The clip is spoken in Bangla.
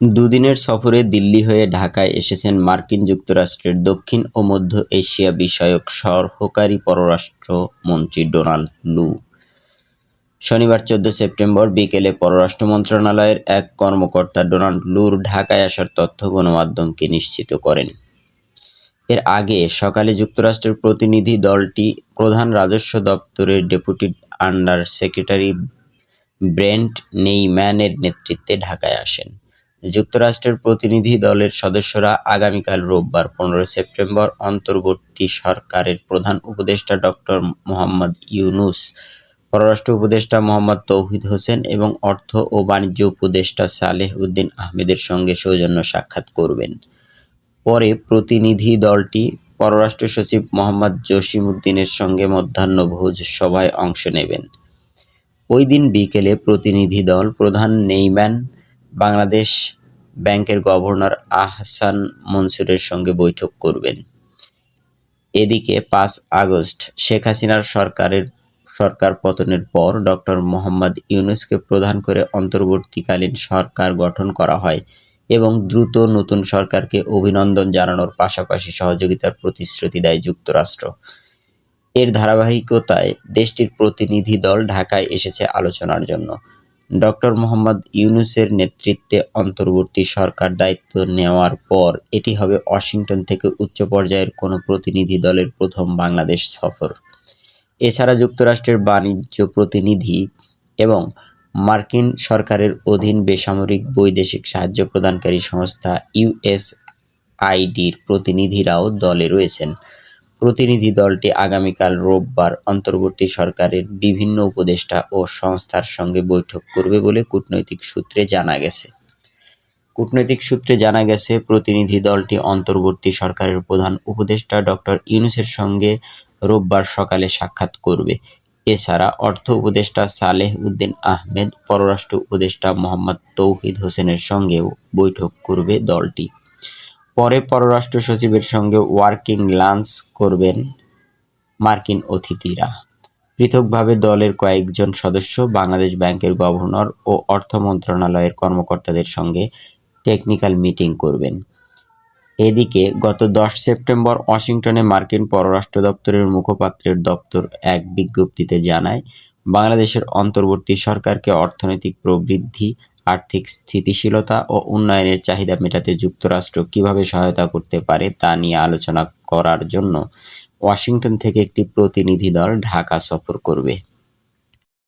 দুদিনের সফরে দিল্লি হয়ে ঢাকায় এসেছেন মার্কিন যুক্তরাষ্ট্রের দক্ষিণ ও মধ্য এশিয়া বিষয়ক সহকারী পররাষ্ট্রমন্ত্রী ডোনাল্ড লু। শনিবার চোদ্দ সেপ্টেম্বর বিকেলে পররাষ্ট্র মন্ত্রণালয়ের এক কর্মকর্তা ডোনাল্ড লুর ঢাকায় আসার তথ্য গণমাধ্যমকে নিশ্চিত করেন। এর আগে সকালে যুক্তরাষ্ট্রের প্রতিনিধি দলটি প্রধান রাজস্ব দপ্তরের ডেপুটি আন্ডার সেক্রেটারি ব্রেন্ট নেইম্যানের নেতৃত্বে ঢাকায় আসেন। যুক্তরাষ্ট্রের প্রতিনিধি দলের সদস্যরা আগামীকাল রোববার পনেরো সেপ্টেম্বর অন্তর্বর্তী সরকারের প্রধান উপদেষ্টা ডক্টর মোহাম্মদ ইউনুস, পররাষ্ট্র উপদেষ্টা মোহাম্মদ তৌহিদ হোসেন এবং অর্থ ও বাণিজ্য উপদেষ্টা সালেহ উদ্দিন আহমেদের সঙ্গে সৌজন্য সাক্ষাৎ করবেন। পরে প্রতিনিধি দলটি পররাষ্ট্র সচিব মোহাম্মদ জসিম উদ্দিনের সঙ্গে মধ্যাহ্নভোজ সভায় অংশ নেবেন। ওই দিন বিকেলে প্রতিনিধি দল প্রধান নেইম্যান বাংলাদেশ ব্যাংকের গভর্নর আহসান মনসুরের সঙ্গে বৈঠক করবেন। এদিকে পাঁচ আগস্ট শেখ হাসিনার সরকারের, সরকার পতনের পর ডক্টর মোহাম্মদ ইউনুসকে প্রধান করে অন্তর্বর্তীকালীন সরকার গঠন করা হয় এবং দ্রুত নতুন সরকারকে অভিনন্দন জানানোর পাশাপাশি সহযোগিতার প্রতিশ্রুতি দেয় যুক্তরাষ্ট্র। এর ধারাবাহিকতায় দেশটির প্রতিনিধি দল ঢাকায় এসেছে আলোচনার জন্য। ডক্টর মোহাম্মদ ইউনুসের নেতৃত্বে অন্তর্বর্তী সরকার দায়িত্ব নেওয়ার পর এটি হবে ওয়াশিংটন থেকে উচ্চ পর্যায়ের কোনো প্রতিনিধি দলের প্রথম বাংলাদেশ সফর। এছাড়া যুক্তরাষ্ট্রের বাণিজ্য প্রতিনিধি এবং মার্কিন সরকারের অধীন বেসামরিক বৈদেশিক সাহায্য প্রদানকারী সংস্থা ইউএসআইডির প্রতিনিধিরাও দলে রয়েছেন। প্রতিনিধি দলটি আগামীকাল রোববার অন্তর্বর্তী সরকারের বিভিন্ন উপদেষ্টা ও সংস্থার সঙ্গে বৈঠক করবে বলে কূটনৈতিক সূত্রে জানা গেছে। কূটনৈতিক সূত্রে জানা গেছে, প্রতিনিধি দলটি অন্তর্বর্তী সরকারের প্রধান উপদেষ্টা ডক্টর ইউনুসের সঙ্গে রোববার সকালে সাক্ষাৎ করবে। এছাড়া অর্থ উপদেষ্টা সালেহ উদ্দিন আহমেদ, পররাষ্ট্র উপদেষ্টা মোহাম্মদ তৌহিদ হোসেনের সঙ্গেও বৈঠক করবে দলটি। পরে পররাষ্ট্র সচিবের সঙ্গে ওয়ার্কিং লাঞ্চ করবেন মার্কিন অতিথিরা। পৃথকভাবে দলের কয়েকজন সদস্য বাংলাদেশ ব্যাংকের গভর্নর ও অর্থ মন্ত্রণালয়ের কর্মকর্তাদের সঙ্গে টেকনিক্যাল মিটিং করবেন। এদিকে গত দশ সেপ্টেম্বর ওয়াশিংটনে মার্কিন পররাষ্ট্র দপ্তরের মুখপাত্রের দপ্তর এক বিজ্ঞপ্তিতে জানায়, বাংলাদেশের অন্তর্বর্তী সরকারকে অর্থনৈতিক প্রবৃদ্ধি আর্থিক স্থিতিশীলতা ও উন্নয়নের চাহিদা মেটাতে যুক্তরাষ্ট্র কীভাবে সহায়তা করতে পারে তা নিয়ে আলোচনা করার জন্য ওয়াশিংটন থেকে একটি প্রতিনিধি দল ঢাকা সফর করবে।